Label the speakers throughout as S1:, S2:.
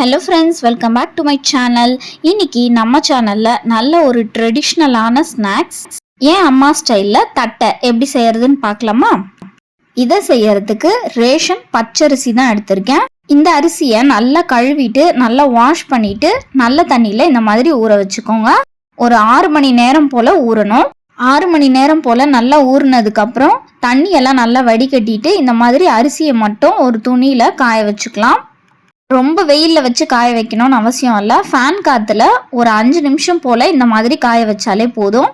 S1: Hello friends welcome back to my channel இன்னைக்கு நம்ம சேனலில் நல்ல ஒரு ட்ரெடிஷ்னலான ஸ்நாக்ஸ் ஏன் அம்மா ஸ்டைலில் தட்டை எப்படி செய்யறதுன்னு பார்க்கலாமா? இதை செய்யறதுக்கு ரேஷன் பச்சரிசி தான் எடுத்திருக்கேன். இந்த அரிசியை நல்லா கழுவிட்டு நல்லா வாஷ் பண்ணிட்டு நல்ல தண்ணியில் இந்த மாதிரி ஊற வச்சுக்கோங்க. ஒரு ஆறு மணி நேரம் போல் ஊறணும். ஆறு மணி நேரம் போல் நல்லா ஊறினதுக்கப்புறம் தண்ணியெல்லாம் நல்லா வடிகட்டிட்டு இந்த மாதிரி அரிசியை மட்டும் ஒரு துணியில் காய வச்சுக்கலாம். ரொம்ப வெயிலில் வச்சு காய வைக்கணும்னு அவசியம் இல்லை. ஃபேன் காற்றுல ஒரு அஞ்சு நிமிஷம் போல் இந்த மாதிரி காய வச்சாலே போதும்.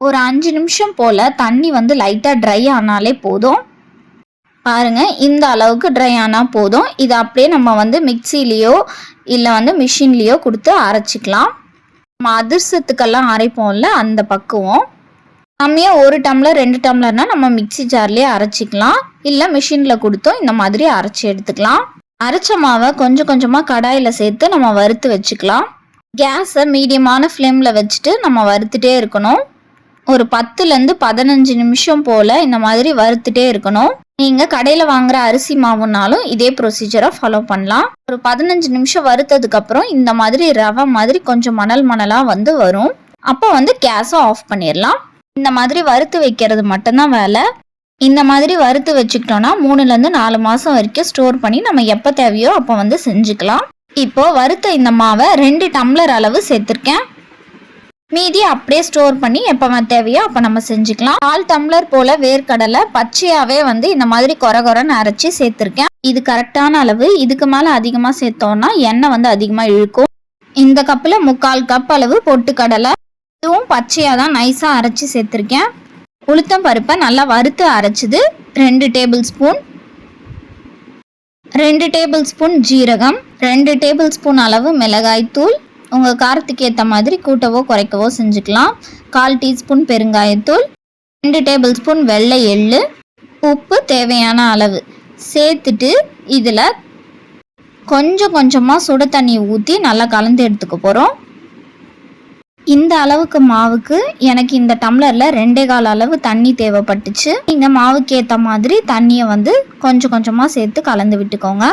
S1: ஒரு அஞ்சு நிமிஷம் போல் தண்ணி வந்து லைட்டாக ட்ரை ஆனாலே போதும். பாருங்க இந்த அளவுக்கு ட்ரை ஆனால் போதும். இதை அப்படியே நம்ம வந்து மிக்சிலேயோ இல்லை வந்து மிஷின்லேயோ கொடுத்து அரைச்சிக்கலாம். நம்ம அதிர்சத்துக்கெல்லாம் அரைப்போம்ல அந்த பக்குவம். கம்மியாக ஒரு டம்ளர் ரெண்டு டம்ளர்னா நம்ம மிக்ஸி ஜார்லேயே அரைச்சிக்கலாம். இல்லை மிஷினில் கொடுத்தோம் இந்த மாதிரி அரைச்சி எடுத்துக்கலாம். அரைச்ச மாவை கொஞ்சம் கொஞ்சமாக கடாயில் சேர்த்து நம்ம வறுத்து வச்சுக்கலாம். கேஸை மீடியமான ஃப்ளேமில் வச்சுட்டு நம்ம வறுத்துட்டே இருக்கணும். ஒரு பத்துலேருந்து பதினஞ்சு நிமிஷம் போல் இந்த மாதிரி வறுத்துட்டே இருக்கணும். நீங்கள் கடையில் வாங்குற அரிசி மாவுனாலும் இதே ப்ரொசீஜரை ஃபாலோ பண்ணலாம். ஒரு பதினஞ்சு நிமிஷம் வறுத்ததுக்கப்புறம் இந்த மாதிரி ரவை மாதிரி கொஞ்சம் மணல் மணலாக வந்து வரும். அப்போ வந்து கேஸை ஆஃப் பண்ணிடலாம் இந்த மாதிரி வறுத்து வைக்கிறது மட்டும்தான் வேலை. இந்த மாதிரி வறுத்து வச்சுக்கிட்டோன்னா மூணுலேருந்து நாலு மாதம் வரைக்கும் ஸ்டோர் பண்ணி நம்ம எப்போ தேவையோ அப்போ வந்து செஞ்சுக்கலாம். இப்போ வறுத்த இந்த மாவை ரெண்டு டம்ளர் அளவு சேர்த்துருக்கேன். மீதி அப்படியே ஸ்டோர் பண்ணி எப்போ தேவையோ அப்போ நம்ம செஞ்சுக்கலாம். கால் டம்ளர் போல் வேர்க்கடலை பச்சையாகவே வந்து இந்த மாதிரி கொர கொரன்னு அரைச்சி சேர்த்துருக்கேன். இது கரெக்டான அளவு. இதுக்கு மேலே அதிகமாக சேர்த்தோன்னா எண்ணெய் வந்து அதிகமாக இழுக்கும். இந்த கப்பில் முக்கால் கப் அளவு பொட்டுக்கடலை. இதுவும் பச்சையாக தான் நைஸாக அரைச்சி சேர்த்துருக்கேன். உளுத்தம் பருப்பை நல்லா வறுத்து அரைச்சிது ரெண்டு டேபிள் ஸ்பூன். ரெண்டு டேபிள் ஸ்பூன் ஜீரகம் ரெண்டு டேபிள் ஸ்பூன் அளவு மிளகாய் தூள். உங்கள் காரத்துக்கு ஏற்ற மாதிரி கூட்டவோ குறைக்கவோ செஞ்சுக்கலாம். கால் டீஸ்பூன் பெருங்காயத்தூள் ரெண்டு டேபிள் ஸ்பூன் வெள்ளை எள்ளு. உப்பு தேவையான அளவு. சேர்த்துட்டு இதில் கொஞ்சம் கொஞ்சமாக சுட தண்ணி ஊற்றி நல்லா கலந்து எடுத்துக்க போகிறோம் இந்த அளவுக்கு மாவுக்கு எனக்கு இந்த டம்ளரில் ரெண்டே கால் அளவு தண்ணி தேவைப்பட்டுச்சு. நீங்கள் மாவுக்கு ஏற்ற மாதிரி தண்ணியை வந்து கொஞ்சம் கொஞ்சமாக சேர்த்து கலந்து விட்டுக்கோங்க.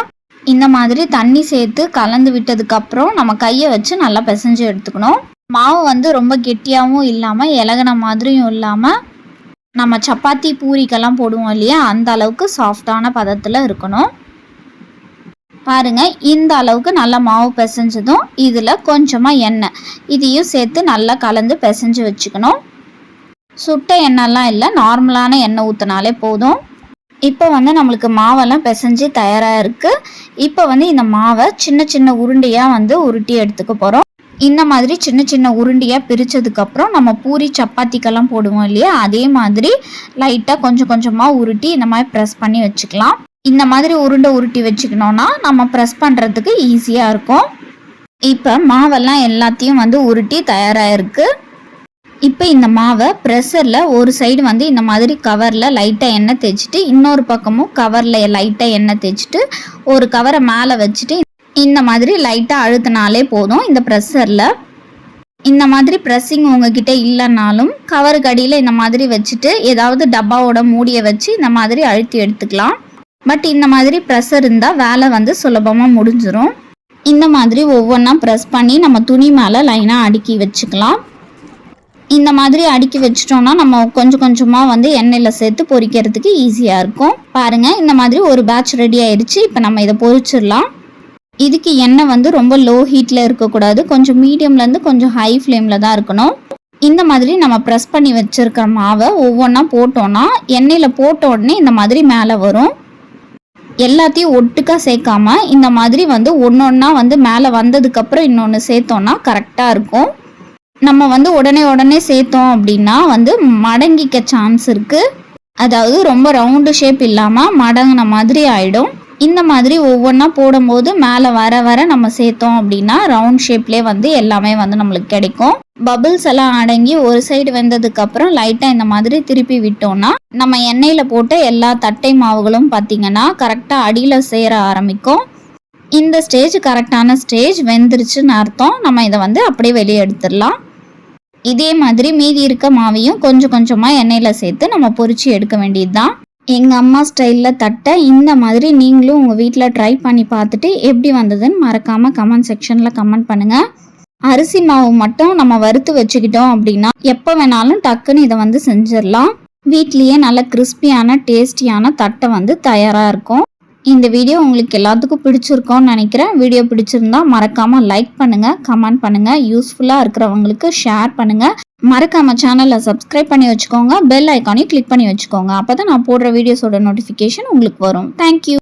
S1: இந்த மாதிரி தண்ணி சேர்த்து கலந்து விட்டதுக்கப்புறம் நம்ம கையை வச்சு நல்லா பிசைஞ்சு எடுத்துக்கணும். மாவு வந்து ரொம்ப கெட்டியாகவும் இல்லாமல் இலகின மாதிரியும் இல்லாமல் நம்ம சப்பாத்தி பூரிக்கெல்லாம் போடுவோம் இல்லையா? அந்த அளவுக்கு சாஃப்டான பதத்தில் இருக்கணும். பாருங்க இந்த அளவுக்கு நல்லா மாவு பிசைஞ்சதும் இதில் கொஞ்சமாக எண்ணெய். இதையும் சேர்த்து நல்லா கலந்து பிசைஞ்சு வச்சுக்கணும். சுட்ட எண்ணெய்லாம் இல்லை நார்மலான எண்ணெய் ஊற்றினாலே போதும். இப்போ வந்து நம்மளுக்கு மாவெல்லாம் பிசைஞ்சு தயாராக இருக்குது இப்போ வந்து இந்த மாவை சின்ன சின்ன உருண்டையாக வந்து உருட்டி எடுத்துக்க போகிறோம் இந்த மாதிரி சின்ன சின்ன உருண்டையாக பிரித்ததுக்கப்புறம் நம்ம பூரி சப்பாத்திக்கெல்லாம் போடுவோம் இல்லையா? அதே மாதிரி லைட்டாக கொஞ்சம் கொஞ்சமாக உருட்டி இந்த மாதிரி ப்ரெஸ் பண்ணி வச்சுக்கலாம். இந்த மாதிரி உருண்டை உருட்டி வச்சுக்கணுன்னா நம்ம ப்ரெஸ் பண்ணுறதுக்கு ஈஸியாக இருக்கும். இப்போ மாவெல்லாம் எல்லாத்தையும் வந்து உருட்டி தயாராக இருக்குது இப்போ இந்த மாவை ப்ரெஷரில் ஒரு சைடு வந்து இந்த மாதிரி கவரில் லைட்டாக எண்ணெய் தேய்ச்சிட்டு இன்னொரு பக்கமும் கவரில் லைட்டாக எண்ணெய் தேய்ச்சிட்டு ஒரு கவரை மேலே வச்சுட்டு இந்த மாதிரி லைட்டாக அழுத்தினாலே போதும் இந்த ப்ரெஷரில் இந்த மாதிரி ப்ரெஸ்ஸிங் உங்ககிட்ட இல்லைனாலும் கவருக்கு அடியில் இந்த மாதிரி வச்சுட்டு ஏதாவது டப்பாவோட மூடியை வச்சு இந்த மாதிரி அழுத்தி எடுத்துக்கலாம். பட் இந்த மாதிரி ப்ரெஸ் இருந்தால் வேலை வந்து சுலபமாக முடிஞ்சிடும் இந்த மாதிரி ஒவ்வொன்றா ப்ரெஸ் பண்ணி நம்ம துணி மேலே லைனாக அடுக்கி வச்சுக்கலாம். இந்த மாதிரி அடுக்கி வச்சிட்டோம்னா நம்ம கொஞ்சம் கொஞ்சமாக வந்து எண்ணெயில் சேர்த்து பொரிக்கிறதுக்கு ஈஸியாக இருக்கும். பாருங்கள் இந்த மாதிரி ஒரு பேட்ச் ரெடி ஆயிடுச்சு இப்போ நம்ம இதை பொரிச்சிடலாம். இதுக்கு எண்ணெய் வந்து ரொம்ப லோ ஹீட்டில் இருக்கக்கூடாது. கொஞ்சம் மீடியம்லேருந்து கொஞ்சம் ஹை ஃப்ளேமில் தான் இருக்கணும். இந்த மாதிரி நம்ம ப்ரெஸ் பண்ணி வச்சுருக்கிற மாவை ஒவ்வொன்றா போட்டோன்னா எண்ணெயில் போட்ட உடனே இந்த மாதிரி மேலே வரும். எல்லாத்தையும் ஒட்டுக்கா சேர்க்காம இந்த மாதிரி வந்து ஒன்று ஒன்றா வந்து மேலே வந்ததுக்கப்புறம் இன்னொன்று சேர்த்தோன்னா கரெக்டாக இருக்கும். நம்ம வந்து உடனே உடனே சேர்த்தோம் அப்படின்னா வந்து மடங்கிக்க சான்ஸ் இருக்குது அதாவது ரொம்ப ரவுண்டு ஷேப் இல்லாமல் மடங்கின மாதிரி ஆகிடும் இந்த மாதிரி ஒவ்வொன்றா போடும்போது மேலே வர வர நம்ம சேர்த்தோம் அப்படின்னா ரவுண்ட் ஷேப்லேயே வந்து எல்லாமே வந்து நம்மளுக்கு கிடைக்கும். பபிள்ஸ் எல்லாம் அடங்கி ஒரு சைடு வெந்ததுக்கப்புறம் லைட்டாக இந்த மாதிரி திருப்பி விட்டோம்னா நம்ம எண்ணெயில் போட்ட எல்லா தட்டை மாவுகளும் பார்த்தீங்கன்னா கரெக்டாக அடியில் சேர ஆரம்பிக்கும். இந்த ஸ்டேஜ் கரெக்டான ஸ்டேஜ் வெந்துருச்சுன்னு அர்த்தம். நம்ம இதை வந்து அப்படியே வெளியே எடுத்துடலாம். இதே மாதிரி மீதி இருக்க மாவையும் கொஞ்சம் கொஞ்சமாக எண்ணெயில் சேர்த்து நம்ம பொறிச்சு எடுக்க வேண்டியது தான் எங்கள் அம்மா ஸ்டைலில் தட்டை இந்த மாதிரி நீங்களும் உங்கள் வீட்டில் ட்ரை பண்ணி பார்த்துட்டு எப்படி வந்ததுன்னு மறக்காமல் கமெண்ட் செக்ஷனில் கமெண்ட் பண்ணுங்கள் அரிசி மாவு மட்டும் நம்ம வறுத்து வச்சுக்கிட்டோம் அப்படின்னா எப்போ வேணாலும் டக்குன்னு இதை வந்து செஞ்சிடலாம். வீட்லேயே நல்ல கிறிஸ்பியான டேஸ்டியான தட்டை வந்து தயாராக இருக்கும். இந்த வீடியோ உங்களுக்கு எல்லாத்துக்கும் பிடிச்சிருக்கோன்னு நினைக்கிறேன். வீடியோ பிடிச்சிருந்தா மறக்காமல் லைக் பண்ணுங்கள் கமெண்ட் பண்ணுங்கள் யூஸ்ஃபுல்லாக இருக்கிறவங்களுக்கு ஷேர் பண்ணுங்கள் மறக்காம சேனலை சப்ஸ்கிரைப் பண்ணி வச்சுக்கோங்க பெல் ஐக்கானையும் கிளிக் பண்ணி வச்சுக்கோங்க. அப்போ தான் நான் போடுற வீடியோஸோட நோட்டிஃபிகேஷன் உங்களுக்கு வரும். தேங்க்யூ